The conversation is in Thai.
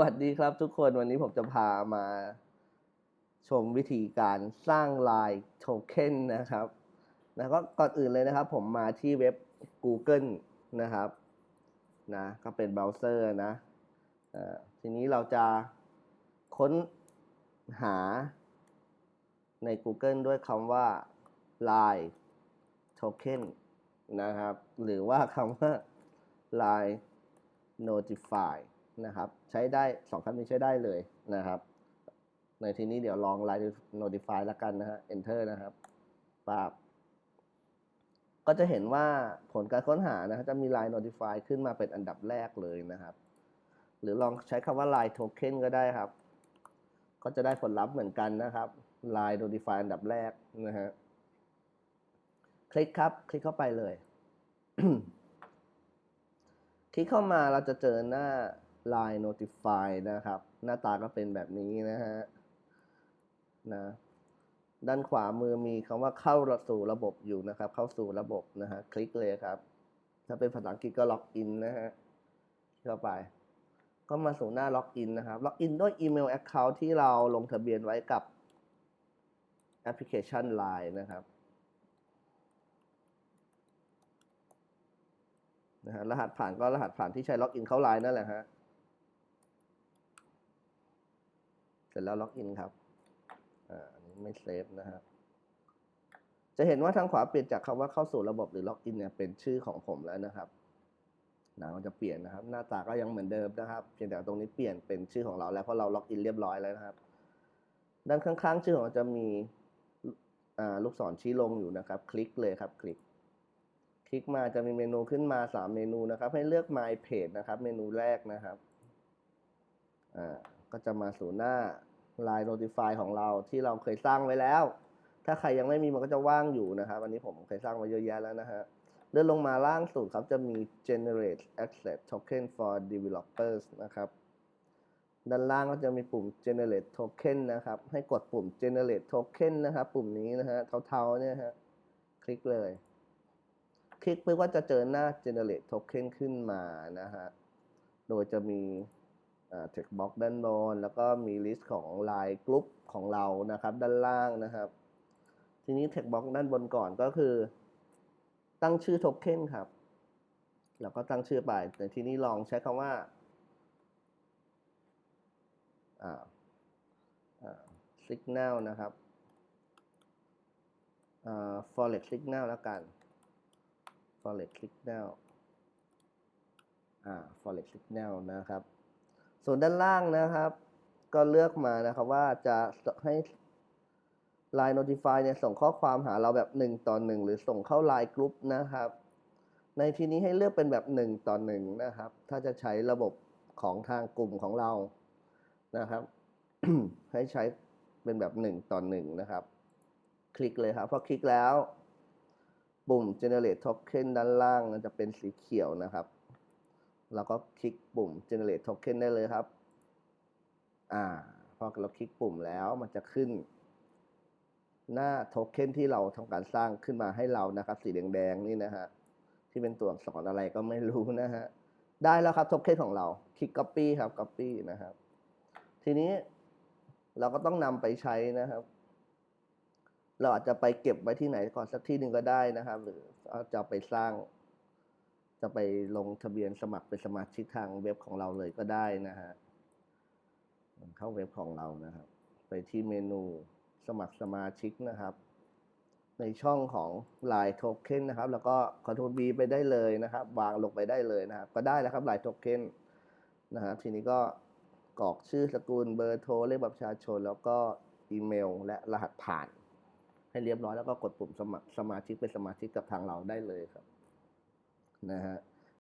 สวัสดีครับทุกคนวันนี้ผมจะพามาชมวิธีการสร้างลายโทเค็นนะครับแล้วก็ก่อนอื่นเลยนะครับ ผมมาที่เว็บ Google นะครับนะก็เป็นเบราว์เซอร์นะทีนี้เราจะค้นหาใน Google ด้วยคำว่า Line Token นะครับ หรือว่าคำว่า Line Notify นะครับใช้ได้สองคำนี้ใช้ได้เลยนะครับในที่นี้เดี๋ยวลอง Line Notify แล้วกันนะฮะ Enter นะครับปับก็จะเห็นว่าผลการค้นหานะครับจะมี Line Notify ขึ้นมาเป็นอันดับแรกเลยนะครับ หรือลองใช้คำว่า Line Token ก็ได้ครับ ก็จะได้ผลลัพธ์เหมือนกันนะครับ Line Notify อันดับแรกนะฮะคลิกครับ คลิกเข้าไปเลย คลิกเข้ามาเราจะเจอหน้า Line Notify นะครับ หน้าตาก็เป็นแบบนี้นะฮะนะด้านขวามือมีคำว่าเข้าสู่ระบบอยู่นะครับ เข้าสู่ระบบนะฮะคลิกเลยครับ ถ้าเป็นภาษาอังกฤษก็ล็อกอินนะฮะเข้าไป ก็มาสู่หน้าล็อกอินนะครับล็อกอินด้วยอีเมล Account ที่เราลงทะเบียนไว้กับแอปพลิเคชัน Line นะครับนะฮะรหัสผ่านก็รหัสผ่านที่ใช้ล็อกอินเข้าไลน์นั่นแหละฮะ เสร็จแล้วล็อกอินครับอันนี้ไม่เซฟนะฮะจะเห็นว่าทางขวาเปลี่ยนจากคำว่าเข้าสู่ระบบหรือล็อกอินเนี่ยเป็นชื่อของผมแล้วนะครับนะมันจะเปลี่ยนนะครับ หน้าตาก็ยังเหมือนเดิมนะครับ เพียงแต่ตรงนี้เปลี่ยนเป็นชื่อของเราแล้วเพราะเราล็อกอินเรียบร้อยแล้วนะครับ ด้านข้างๆ ชื่อของเราจะมีลูกศรชี้ลงอยู่นะครับ คลิกเลยครับ คลิก คลิกมาจะมีเมนูขึ้นมา 3 เมนูนะครับ ให้เลือก My Page นะครับ เมนูแรกนะครับอ่า ก็จะมาสู่หน้า Line Notify ของเราที่เราเคยสร้างไว้แล้ว ถ้าใครยังไม่มีมันก็จะว่างอยู่นะครับอันนี้ผมเคยสร้างไว้เยอะแยะแล้วนะฮะเลื่อนลงมาล่างสุดครับจะมี Generate Access Token for Developers นะครับด้านล่างก็จะมีปุ่ม Generate Token นะครับ ให้กดปุ่ม Generate Token นะครับ ปุ่มนี้นะฮะเทาๆเนี่ยฮะคลิกเลย คลิกปุ๊บก็จะเจอหน้า generate token ขึ้นมานะฮะ โดยจะมี อ่า text box ด้านบน แล้วก็มี list ของ line group ของเรานะครับ ด้านล่างนะครับ ทีนี้ text box ด้านบนก่อนก็คือ ตั้งชื่อ token ครับ แล้วก็ตั้งชื่อไปแต่ทีนี้ลองใช้คำว่าอ่าอ่า signal นะครับอ่า forex signal แล้วกัน forex signal อ่า forex signal นะครับ ส่วนด้านล่างนะครับ ก็เลือกมานะครับว่าจะให้ Line Notify เนี่ยส่งข้อความหาเราแบบ 1 ต่อ 1 หรือส่งเข้า Line Group นะครับ ในที่นี้ให้เลือกเป็นแบบ 1 ต่อ 1 นะครับ ถ้าจะใช้ระบบของทางกลุ่มของเรานะครับ ให้ใช้เป็นแบบ 1 ต่อ 1 นะครับ คลิกเลยครับพอคลิกแล้ว ปุ่ม generate token ด้านล่างจะเป็นสีเขียวนะครับ เราก็คลิกปุ่ม generate token ได้เลยครับ อ่า พอเราคลิกปุ่มแล้วมันจะขึ้น หน้าโทเค็นที่เราทำการสร้างขึ้นมาให้เรานะครับ สีแดงๆนี่นะฮะ ที่เป็นตัวอักษรอะไรก็ไม่รู้นะฮะ ได้แล้วครับโทเค็นของเรา คลิก copy ครับ copy นะครับ ทีนี้เราก็ต้องนำไปใช้นะครับ เราอาจจะไปเก็บไว้ที่ไหนก่อนสักที่หนึ่งก็ได้นะครับ หรือจะไปสร้าง จะไปลงทะเบียนสมัครเป็นสมาชิกทางเว็บของเราเลยก็ได้นะฮะเข้าเว็บของเรานะครับ ไปที่เมนูสมัครสมาชิกนะครับ ในช่องของ Line Token นะครับ แล้วก็ Ctrl B ไปได้เลยนะครับ วางลงไปได้เลยนะครับ ก็ได้แล้วครับ Line Token นะฮะทีนี้ก็กรอกชื่อสกุลเบอร์โทรเลขบัตรประชาชน แล้วก็อีเมล และรหัสผ่าน ให้เรียบร้อยแล้วก็กดปุ่มสมัครสมาชิกเป็นสมาชิกกับทางเราได้เลยครับ นะฮะ